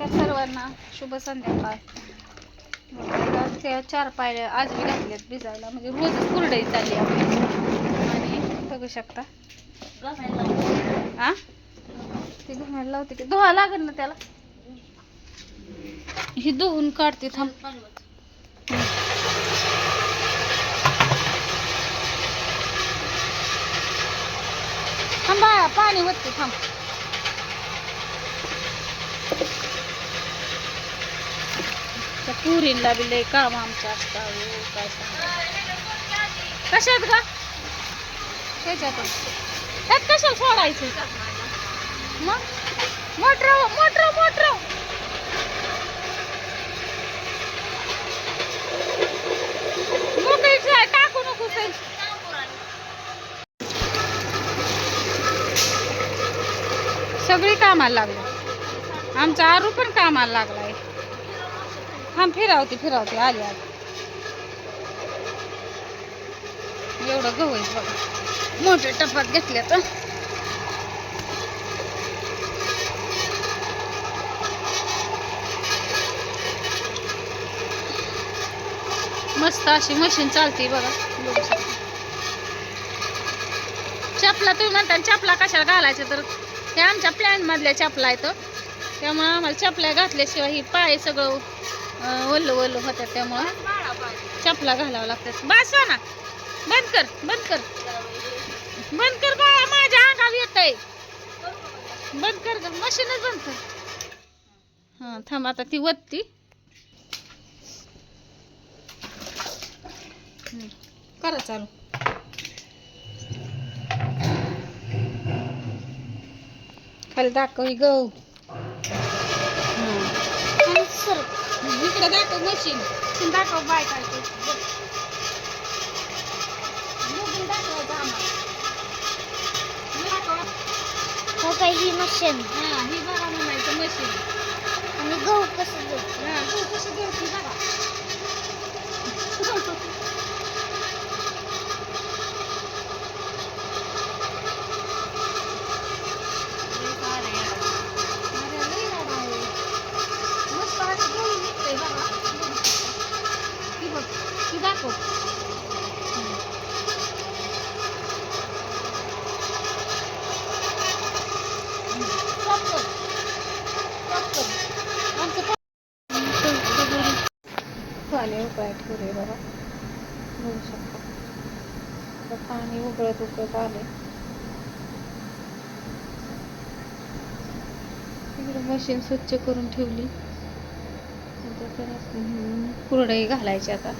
नमस्कार सर्वांना. शुभ संध्याकाळ. त्या चार पायऱ्या आज मी घातल्यात भिजायला. म्हणजे रोजच कुरडई चालली आपली. आणि बघू शकता. हा ते घुमायला लावते की? धुवा लागेल ना त्याला? ही धुवून काढते थांब. थांबा पाणी वरती थांब. पुरीला बी लय काम आमचं असतं काय सांगा कशात का त्यात कशाला सोडायचं? मग? Motor motor motor. टाकू नको. सगळी कामाला लागली. आमचा आरू पण कामाला लागलाय हां फिरावते फिरावते. आली आली. एवढं गहू आहे बघा. मोठ्या टपात घेतल्या तर मस्त अशी मशीन चालते बघा. चपला तुम्ही म्हणता चपला कशाला घालायचं तर? हे आमच्या प्लॅन मधल्या चपला आहेत त्यामुळं आम्हाला चपल्या घातल्याशिवाय ही पाय सगळं वल्ल वल्ल होत्या त्यामुळं. चपला घालावं लागतात. बस हो ना. बंद कर बंद कर. बंद कर बाळा माझ्या अंगावर येत आहे बंद कर ग मशीनच बंद कर. हा थांब आता ती वत्ती. करा चालू. खाली दाखव गहू इकडे दाखव मशीन मशीन दाखव बाय काय ते. हो काय ही मशीन हा, ही बघा म्हणायचं मशीन आणि गहू कसं देऊ हा, तू कशी गिळती बघा. अरे, लई लाड आहे. मस्त असं गहू निघतंय बघा. ही बघ, ही दाखव. Stop कर. Stop कर. आमचं पाणी उकळायला ठेवले बघा. बघू शकता. आता पाणी उकळत उकळत आले तिकडे मशीन स्वच्छ करून ठेवली. कुरडई घालायची आता.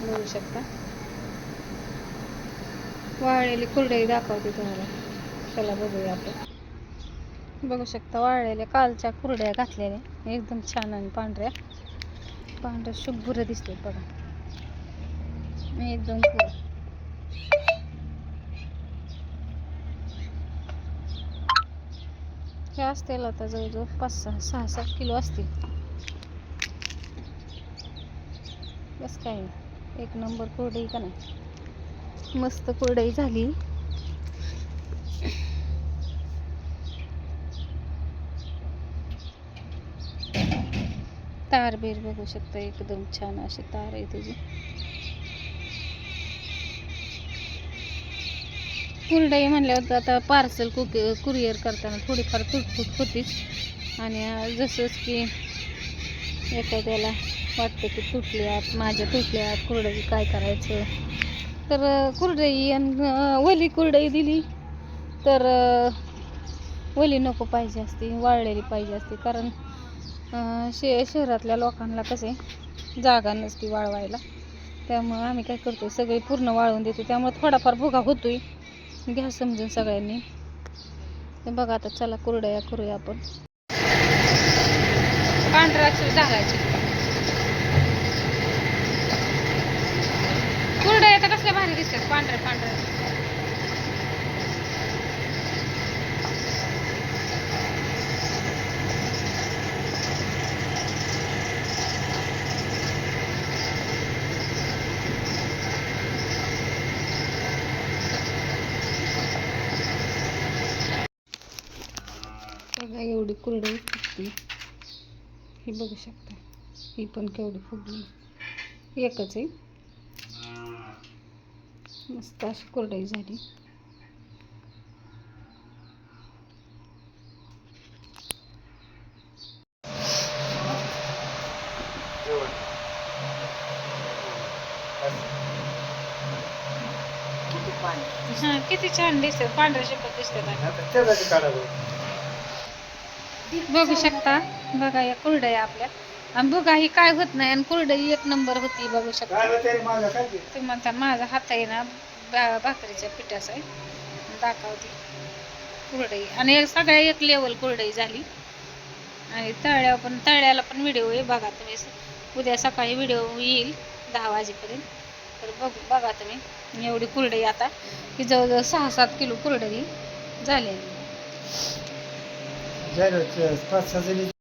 बघू शकता. वाळलेली कुरडई दाखवते तुम्हाला. चला बघूया आपण. बघू शकता वाळलेल्या कालच्या कुरड्या घातलेल्या. एकदम छान आणि पांढऱ्या. पांढरं शुभ्र दिसते बघा. एकदम हे असतील आता जवळजवळ पाच सहा सहा सात किलो असतील. बस काय एक नंबर कोरडई का नाही? मस्त कोरडई झाली. तार बीर बघू शकता एकदम छान अशी तार आहे त्याची कुरडई म्हणल्यावर आता पार्सल कुक कुरिअर करताना थोडीफार तुटफूट होतीच. आणि जसंच की एखाद्याला वाटतं की तुटल्यात माझ्या तुटल्यात कुरडई काय करायचं? तर कुरडई आणि ओली वली कुरडई दिली तर ओली वली नको पाहिजे असती वाळलेली पाहिजे असती. कारण शे शहरातल्या लोकांना कसे जागा नसती वाळवायला त्यामुळं आम्ही काय करतो सगळे पूर्ण वाळवून देतो. त्यामुळे थोडाफार भुगा होतोय. घ्या समजून सगळ्यांनी. बघा आता चला कुरडया करूया आपण. पांढराची अक्षर कुरडया तर कसल्या भारी दिसतात पांढऱ्या पांढऱ्या एवढी कुरडई फुटती ही बघू शकता. ही पण केवढी फुगली एकच आहे. मस्त अशी कोरडाई झाली. हां किती छान दिसतात. पांढऱ्या शिपत दिसतात. बघू शकता. बघा या कुरडया आपल्या. आणि बघा ही काय होत नाही आणि कुरडई एक नंबर होती बघू शकता. तुम्ही म्हणता माझा हात आहे ना भाकरीच्या पिठाचा आहे. दाखवते. कुरडई. आणि एक सगळ्या एक लेवल कुरडई झाली. आणि तळ्या पण तळ्याला पण व्हिडिओ आहे. बघा तुम्ही उद्या सकाळी व्हिडिओ येईल दहा वाजेपर्यंत. तर बघू बघा तुम्ही. एवढी कुरडई आता. ही जवळजवळ सहा सात किलो कुरडई झाली आहे. पाच सहा जणी